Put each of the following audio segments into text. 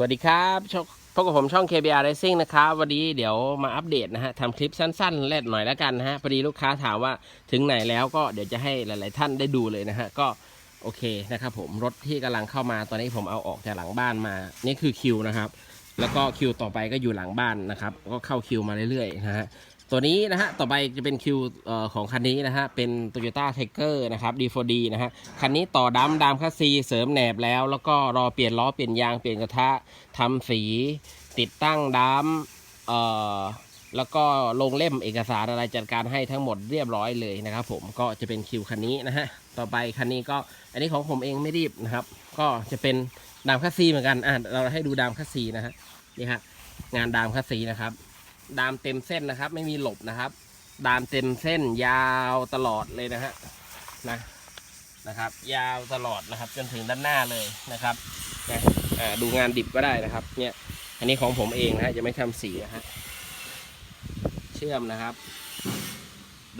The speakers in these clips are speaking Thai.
สวัสดีครับชพบกับผมช่อง KBR Racing นะครับวันนี้เดี๋ยวมาอัปเดตนะฮะทำคลิปสั้นๆ เล็ดหน่อยแล้วกันนะฮะพอดีลูกค้าถามว่าถึงไหนแล้วก็เดี๋ยวจะให้หลาย ๆ ท่านได้ดูเลยนะฮะก็โอเคนะครับผมรถที่กำลังเข้ามาตอนนี้ผมเอาออกจากหลังบ้านมา นี่คือคิวนะครับ แล้วก็คิวต่อไปก็อยู่หลังบ้านนะครับ ก็เข้าคิวมาเรื่อยๆนะฮะ ตัวนี้นะฮะ ต่อไปจะเป็นคิวของคันนี้นะฮะ เป็น Toyota Tiger นะครับ D4D นะฮะ คันนี้ต่อดัมดามคัสซีเสริมแหนบแล้ว แล้วก็รอเปลี่ยนล้อ เปลี่ยนยาง เปลี่ยนกระทะทำสี ติดตั้งดัมเอ่อแล้วก็ลงเล่มเอกสารอะไรจัดการให้ทั้งหมดเรียบร้อยเลยนะครับผมก็จะเป็นคิวคันนี้นะฮะ ต่อไปคันนี้ก็อันนี้ของผมเองไม่รีบนะครับ ก็จะเป็นดามคัสซีเหมือนกันอะเราให้ดูดามคัสซีนะฮะนี่ฮะงานดามคัสซีนะครับ ดามเต็มเส้นนะครับ ไม่มีหลบนะครับ ดามเต็มเส้นยาวตลอดเลยนะฮะนะนะครับ ยาวตลอดนะครับ จนถึงด้านหน้าเลยนะครับนะอ่าดูงานดิบก็ได้นะครับ เนี่ย อันนี้ของผมเองนะฮะจะไม่ทำสีนะฮะเชื่อมนะครับ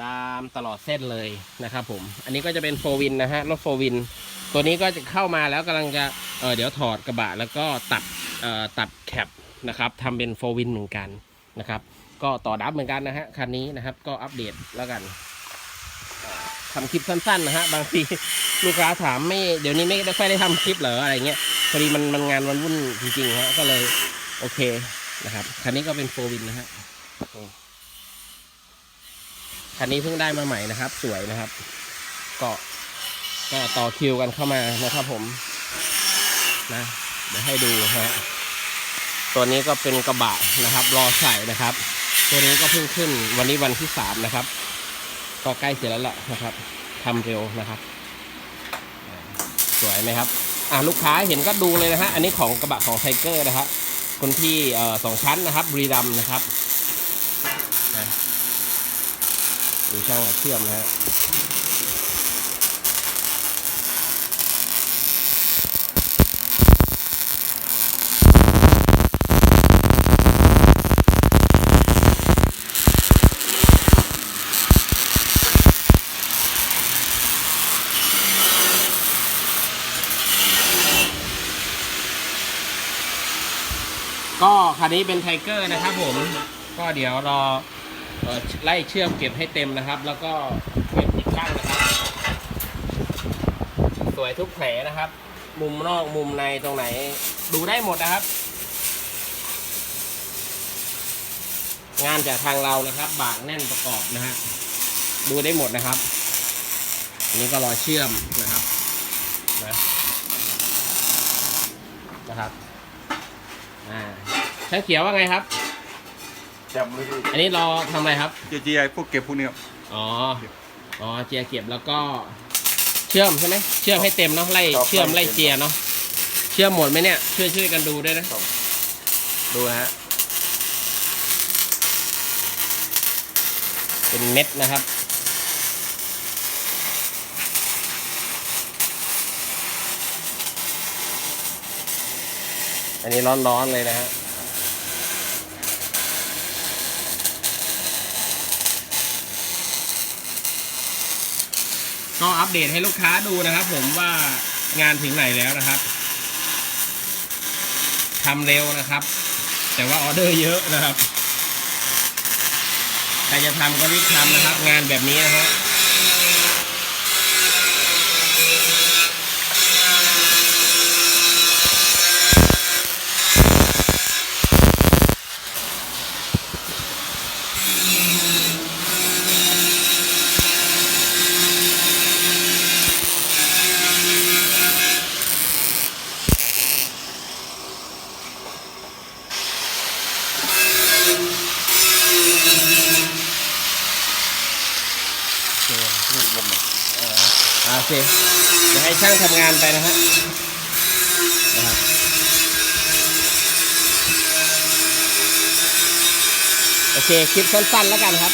ดามตลอดเส้นเลยนะครับ ผม อันนี้ก็จะเป็นโฟวินนะฮะรถโฟวินตัวนี้ก็จะเข้ามาแล้วกำลังจะเออเดี๋ยวถอดกระบะแล้วก็ตัดเอ่อตัดแคปนะครับทำเป็นโฟวินเหมือนกัน นะครับ ก็ต่อดับเหมือนกันนะฮะคันนี้นะครับ ก็อัปเดตแล้วกันทำคลิปสั้นๆนะฮะบางทีลูกค้าถามไม่เดี๋ยวนี้ไม่ได้ค่อยได้ทำคลิปเหรออะไรเงี้ยพอดีมันมันงานวันวุ่นจริงๆฮะก็เลยโอเคนะครับคันนี้ก็เป็นโฟวินนะฮะคันนี้เพิ่งได้มาใหม่นะครับ สวยนะครับ ก็ก็ต่อคิวกันเข้ามานะครับผมนะเดี๋ยวให้ดูฮะ ตัวนี้ก็เป็นกระบะนะครับ รอใส่นะครับ ตัวนี้ก็เพิ่งขึ้นวันนี้วันที่สามนะครับ ก็ใกล้เสร็จแล้วแหละนะครับทำเร็วนะครับ สวยไหมครับอ่าลูกค้าเห็นก็ดูเลยนะฮะอันนี้ของกระบะของไทเกอร์นะครับคนที่เอ่อสองชั้นนะครับบรีดัมนะครับนะดูช่างเชื่อมนะฮะ ก็คันนี้เป็นไทเกอร์นะครับผมก็เดี๋ยวรอไล่เชื่อมเก็บให้เต็มนะครับ แล้วก็เก็บติดตั้งนะครับ สวยทุกแผลนะครับ มุมนอกมุมในตรงไหน ดูได้หมดนะครับ งานจากทางเรานะครับ บากแน่นประกอบนะฮะดูได้หมดนะครับอันนี้ก็รอเชื่อมนะครับนะนะครับ อ่าช่างเขียวว่าไงครับ จำเลยอันนี้เราทำอะไรครับ เจียพวกเก็บพวกนี้ครับ อ๋อ อ๋อ เจียเก็บแล้วก็ เชื่อมใช่ไหม เชื่อมให้เต็มเนาะ ไล่เชื่อมไล่เจียเนาะ เชื่อมหมดไหมเนี่ย ช่วยช่วยกันดูด้วยนะ ดูฮะ เป็นเม็ดนะครับ อันนี้ร้อนๆเลยนะฮะก็อัปเดตให้ลูกค้าดูนะครับ ผมว่างานถึงไหนแล้วนะครับทำเร็วนะครับ แต่ว่าออเดอร์เยอะนะครับใครจะทำก็รีบทำนะครับ งานแบบนี้นะฮะ โอเคเดี๋ยวให้ช่างทำงานไปนะฮะนะครับโอเคคลิปสั้นๆแล้วกันครับ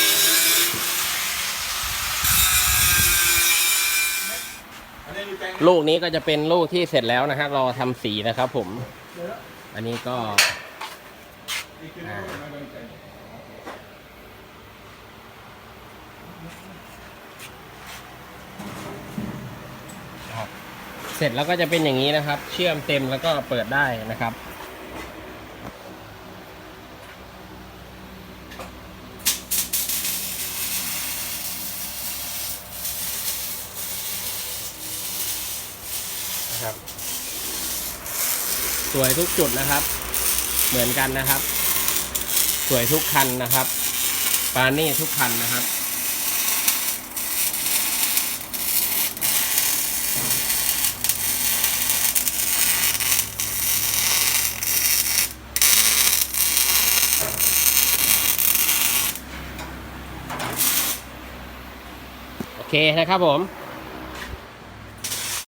ลูกนี้ก็จะเป็นลูกที่เสร็จแล้วนะฮะรอทำสีนะครับผม อันนี้ก็ เสร็จแล้วก็จะเป็นอย่างนี้นะครับ เชื่อมเต็มแล้วก็เปิดได้นะครับ นะครับ สวยทุกจุดนะครับ เหมือนกันนะครับ สวยทุกคันนะครับ ปานี่ทุกคันนะครับ นะครับผม